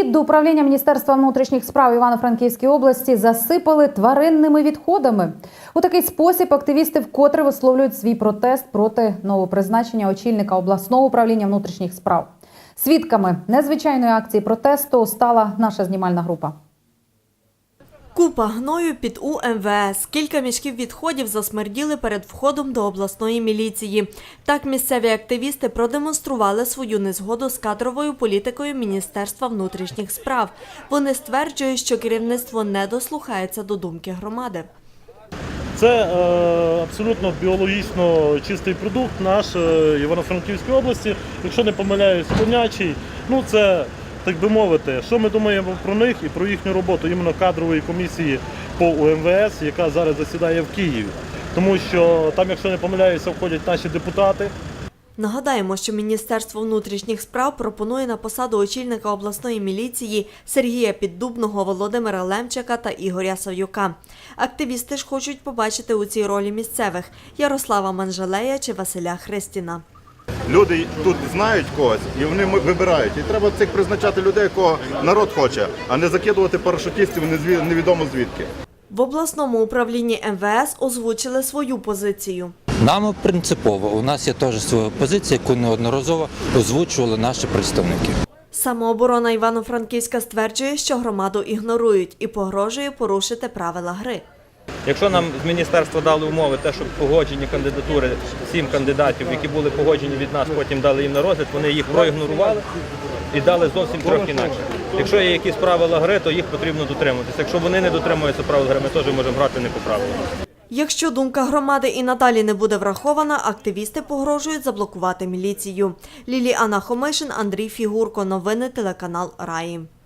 Вхід до управління Міністерства внутрішніх справ Івано-Франківській області засипали тваринними відходами. У такий спосіб активісти вкотре висловлюють свій протест проти новопризначення очільника обласного управління внутрішніх справ. Свідками незвичайної акції протесту стала наша знімальна група. Купа гною під УМВС. Кілька мішків відходів засмерділи перед входом до обласної міліції. Так місцеві активісти продемонстрували свою незгоду з кадровою політикою Міністерства внутрішніх справ. Вони стверджують, що керівництво не дослухається до думки громади. Це е, абсолютно біологічно чистий продукт наш е, Івано-Франківської області. Якщо не помиляюсь, конячий. Ну це так би мовити, що ми думаємо про них і про їхню роботу іменно кадрової комісії по УМВС, яка зараз засідає в Києві. Тому що там, якщо не помиляюся, входять наші депутати. Нагадаємо, що Міністерство внутрішніх справ пропонує на посаду очільника обласної міліції Сергія Піддубного, Володимира Лемчака та Ігоря Савюка. Активісти ж хочуть побачити у цій ролі місцевих Ярослава Манжалея чи Василя Христіна. Люди тут знають когось і вони вибирають. І треба цих призначати людей, кого народ хоче, а не закидувати парашутистів незві- невідомо звідки. В обласному управлінні МВС озвучили свою позицію. Нам принципово. У нас є теж своя позиція, яку неодноразово озвучували наші представники. Самооборона Івано-Франківська стверджує, що громаду ігнорують і погрожує порушити правила гри. Якщо нам з міністерства дали умови, те, щоб погоджені кандидатури, сім кандидатів, які були погоджені від нас, потім дали їм на розгляд, вони їх проігнорували і дали зовсім трохи інакше. Якщо є якісь правила гри, то їх потрібно дотримуватися. Якщо вони не дотримуються правил гри, ми теж можемо грати не по правилам. Якщо думка громади і надалі не буде врахована, активісти погрожують заблокувати міліцію. Ліліана Хомишин, Андрій Фігурко. Новини телеканал Раї.